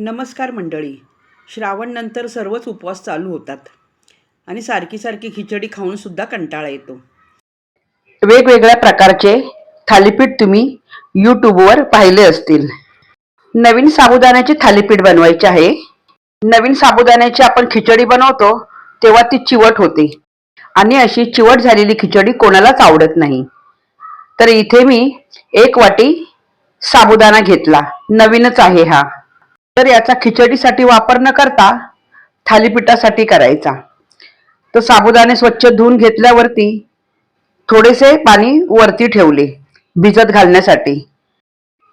नमस्कार मंडळी. श्रावणनंतर सर्वच उपवास चालू होतात. आणि सारखी सारखी खिचडी खाऊनसुद्धा कंटाळा येतो. वेगवेगळ्या प्रकारचे थालीपीठ तुम्ही यूट्यूबवर पाहिले असतील. नवीन साबुदाण्याचे थालीपीठ बनवायचे आहे. नवीन साबुदाण्याची आपण खिचडी बनवतो तेव्हा ती चिवट होते. आणि अशी चिवट झालेली खिचडी कोणालाच आवडत नाही. तर इथे मी एक वाटी साबुदाणा घेतला. नवीनच आहे हा. तर याचा खिचडीसाठी वापर न करता थालीपीठासाठी करायचा. तर साबुदाणे स्वच्छ धुवून घेतल्यावरती थोडेसे पाणी वरती ठेवले भिजत घालण्यासाठी.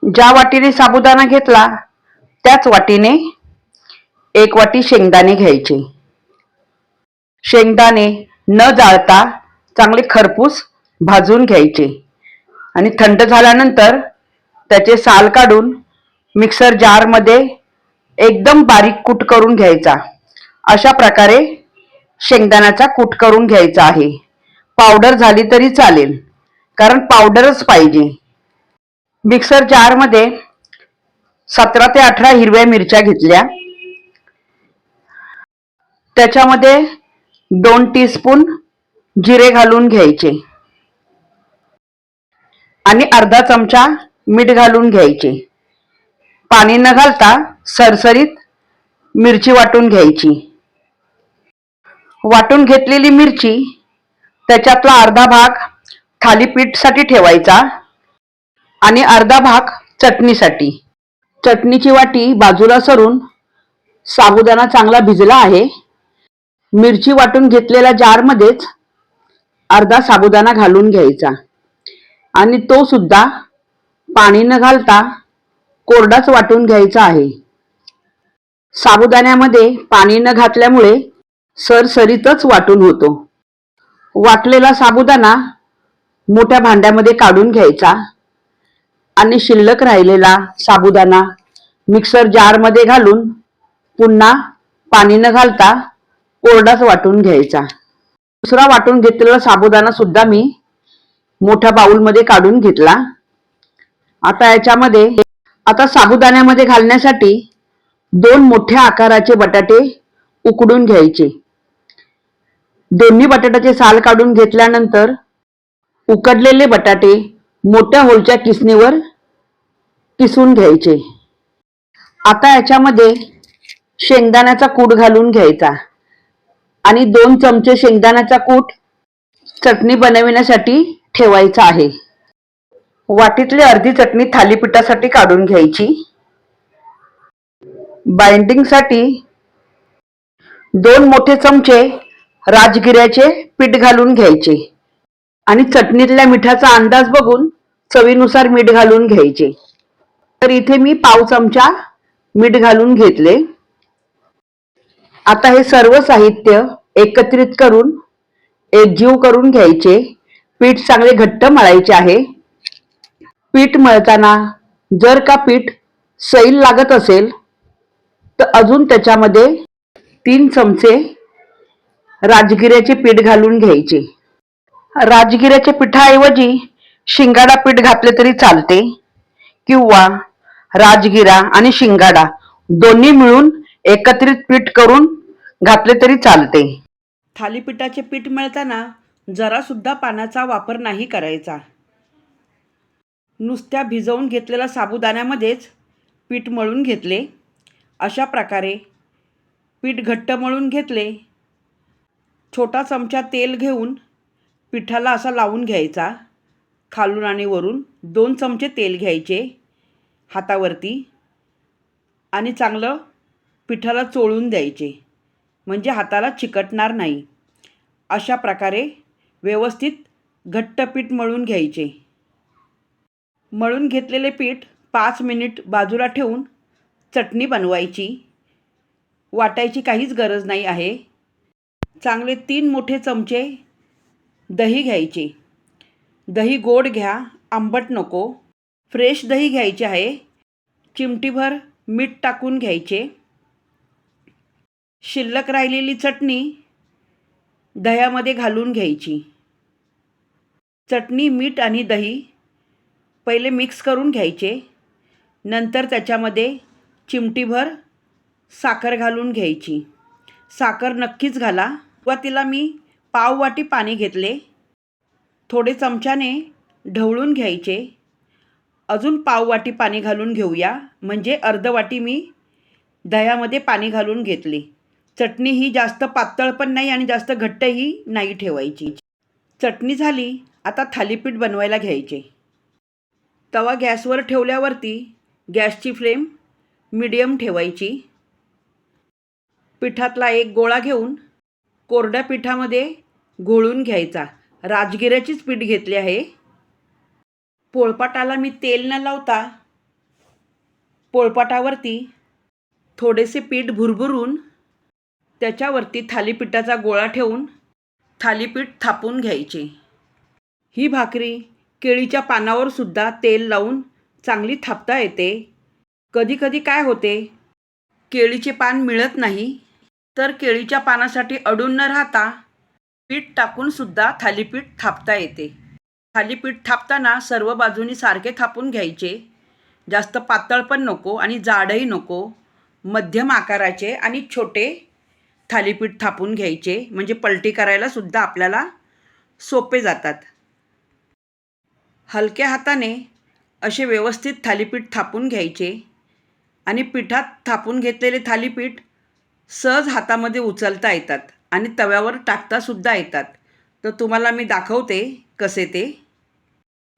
ज्या वाटीने साबुदाणा घेतला त्याच वाटीने एक वाटी शेंगदाणे घ्यायचे. शेंगदाणे न जाळता चांगले खरपूस भाजून घ्यायचे. आणि थंड झाल्यानंतर त्याचे साल काढून मिक्सर जारमध्ये एकदम बारीक कूट करून घ्यायचा. अशा प्रकारे शेंगदाण्याचा कूट करून घ्यायचा आहे. पावडर झाली तरी चालेल कारण पावडरच पाहिजे. मिक्सर जारमध्ये सतरा ते अठरा हिरव्या मिरच्या घेतल्या. त्याच्यामध्ये दोन टीस्पून जिरे घालून घ्यायचे. आणि अर्धा चमचा मीठ घालून घ्यायचे. पाणी न घालता सरसरीत मिरची वाटून घ्यायची. वाटून घेतलेली मिरची त्याच्यातला अर्धा भाग थालीपीठसाठी ठेवायचा आणि अर्धा भाग चटणीसाठी. चटणीची वाटी बाजूला सरून साबुदाणा चांगला भिजला आहे. मिरची वाटून घेतलेल्या जारमध्येच अर्धा साबुदाणा घालून घ्यायचा. आणि तो सुद्धा पाणी न घालता कोरडाच वाटून घ्यायचा आहे. साबुदाण्यामध्ये पाणी न घातल्यामुळे सरसरीतच वाटून होतो. वाटलेला साबुदाणा मोठ्या भांड्यामध्ये काढून घ्यायचा आणि शिल्लक राहिलेला साबुदाणा मिक्सर जारमध्ये घालून पुन्हा पाणी न घालता कोरडाच वाटून घ्यायचा. दुसरा वाटून घेतलेला साबुदाणा सुद्धा मी मोठ्या बाऊलमध्ये काढून घेतला. आता याच्यामध्ये आता साबुदाण्यामध्ये घालण्यासाठी दोन मोठ्या आकाराचे बटाटे उकडून घ्यायचे. दोन्ही बटाट्याचे साल काढून घेतल्यानंतर उकडलेले बटाटे मोठ्या होलच्या किसणीवर किसून घ्यायचे. आता याच्यामध्ये शेंगदाण्याचा कूट घालून घ्यायचा आणि दोन चमचे शेंगदाण्याचा कूट चटणी बनविण्यासाठी ठेवायचा आहे. वाटीतली अर्धी चटणी थालीपीठासाठी काढून घ्यायची. बाइंडिंगसाठी दोन मोठे चमचे राजगिऱ्याचे पीठ घालून घ्यायचे आणि चटणीतल्या मिठाचा अंदाज बघून चवीनुसार मीठ घालून घ्यायचे. तर इथे मी पाव चमचा मीठ घालून घेतले. आता हे सर्व साहित्य एकत्रित करून एकजीव करून घ्यायचे. पीठ चांगले घट्ट मळायचे आहे. पीठ मळताना जर का पीठ सैल लागत असेल तर अजून त्याच्यामध्ये तीन चमचे राजगिऱ्याचे पीठ घालून घ्यायचे. राजगिऱ्याच्या पिठाऐवजी शिंगाडा पीठ घातले तरी चालते किंवा राजगिरा आणि शिंगाडा दोन्ही मिळून एकत्रित पीठ करून घातले तरी चालते. थालीपीठाचे पीठ मळताना जरासुद्धा पाण्याचा वापर नाही करायचा. नुसत्या भिजवून घेतलेल्या साबुदाण्यामध्येच पीठ मळून घेतले. अशा प्रकारे पीठ घट्ट मळून घेतले. छोटा चमचा तेल घेऊन पिठाला असा लावून घ्यायचा. खालून आणि वरून दोन चमचे तेल घ्यायचे हातावरती आणि चांगलं पिठाला चोळून द्यायचे. म्हणजे हाताला चिकटणार नाही. अशा प्रकारे व्यवस्थित घट्ट पीठ मळून घ्यायचे. मळून घेतलेले पीठ पाच मिनिट बाजूला ठेवून चटणी बनवायची. वाटायची काहीच गरज नाही आहे. चांगले तीन मोठे चमचे दही घ्यायचे. दही गोड घ्या आंबट नको. फ्रेश दही घ्यायचे आहे. चिमटीभर मीठ टाकून घ्यायचे. शिल्लक राहिलेली चटणी दह्यामध्ये घालून घ्यायची. चटणी मीठ आणि दही पहिले मिक्स करून घ्यायचे. नंतर त्याच्यामध्ये चिमटीभर साखर घालून घ्यायची. साखर नक्कीच घाला. सुरुवातीला मी पाव वाटी पाणी घेतले. थोडे चमच्याने ढवळून घ्यायचे. अजून पाव वाटी पाणी घालून घेऊया. म्हणजे अर्ध वाटी मी दह्यामध्ये पाणी घालून घेतले. चटणी ही जास्त पातळ पण नाही आणि जास्त घट्टही नाही ठेवायची. चटणी झाली. आता थालीपीठ बनवायला घ्यायचे. तवा गॅसवर ठेवल्यावरती गॅसची फ्लेम मिडियम ठेवायची. पिठातला एक गोळा घेऊन कोरड्या पिठामध्ये घोळून घ्यायचा. राजगिऱ्याचीच पीठ घेतली आहे. पोळपाटाला मी तेल न लावता पोळपाटावरती थोडेसे पीठ भुरभुरून त्याच्यावरती थालीपीठाचा गोळा ठेवून थालीपीठ थापून घ्यायचे. ही भाकरी केळीच्या पानावर सुद्धा तेल लावून चांगली थापता येते. कधीकधी काय होते? केळीचे पान मिळत नाही तर केळीच्या पानासाठी अडून न राहता पीठ टाकून सुद्धा थालीपीठ थापता येते. थालीपीठ थापताना सर्व बाजूनी सारखे थापून घ्यायचे. जास्त पातळ पण नको आणि जाडही नको. मध्यम आकाराचे आणि छोटे थालीपीठ थापून घ्यायचे. म्हणजे पलटी करायला सुद्धा आपल्याला सोपे जातात. हलक्या हाताने असे व्यवस्थित थालीपीठ थापून घ्यायचे आणि पिठात थापून घेतलेले थालीपीठ सहज हातामध्ये उचलता येतात आणि तव्यावर टाकतासुद्धा येतात. तर तुम्हाला मी दाखवते कसे ते.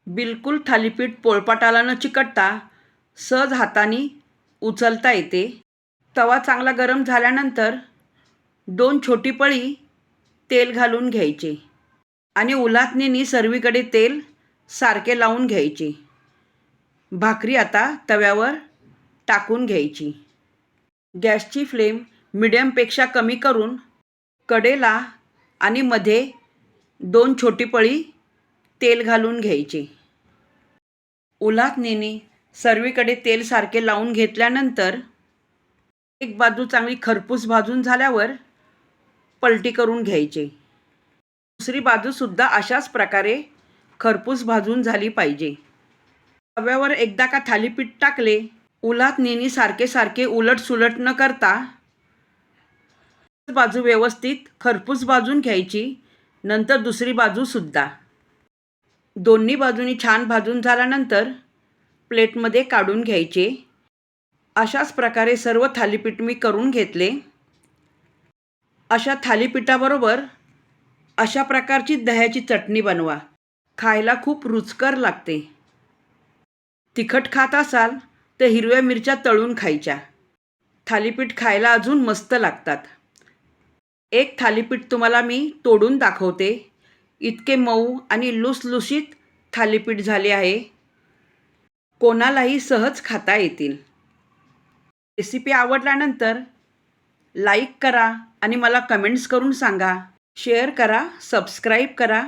बिलकुल थालीपीठ पोळपाटाला न चिकटता सहज हाताने उचलता येते. तवा चांगला गरम झाल्यानंतर दोन छोटी पळी तेल घालून घ्यायचे. आणि उलातनीनी सर्वीकडे तेल सारखे लावून घ्यायचे. भाकरी आता तव्यावर टाकून घ्यायची. गॅसची फ्लेम मिडियमपेक्षा कमी करून कडेला आणि मध्ये दोन छोटी पळी तेल घालून घ्यायचे. उलातनीनी सर्वीकडे तेल सारखे लावून घेतल्यानंतर एक बाजू चांगली खरपूस भाजून झाल्यावर पलटी करून घ्यायचे. दुसरी बाजूसुद्धा अशाच प्रकारे खरपूस भाजून झाली पाहिजे. तव्यावर एकदा का थालीपीठ टाकले उलात नेहमी सारखे सारखे उलट सुलट न करता. बाजू व्यवस्थित खरपूस भाजून घ्यायची नंतर दुसरी बाजूसुद्धा दोन्ही बाजूनी छान भाजून झाल्यानंतर प्लेटमध्ये काढून घ्यायचे. अशाच प्रकारे सर्व थालीपीठ मी करून घेतले. अशा थालीपीठाबरोबर अशा प्रकारची दह्याची चटणी बनवा. खायला खूप रुचकर लागते. तिखट खात असाल तर हिरव्या मिरच्या तळून खायच्या. थालीपीठ खायला अजून मस्त लागतात. एक थालीपीठ तुम्हाला मी तोडून दाखवते. इतके मऊ आणि लुसलुशीत थालीपीठ झाले आहे. कोणालाही सहज खाता येतील. रेसिपी आवडल्यानंतर लाईक करा आणि मला कमेंट्स करून सांगा. शेअर करा सबस्क्राईब करा.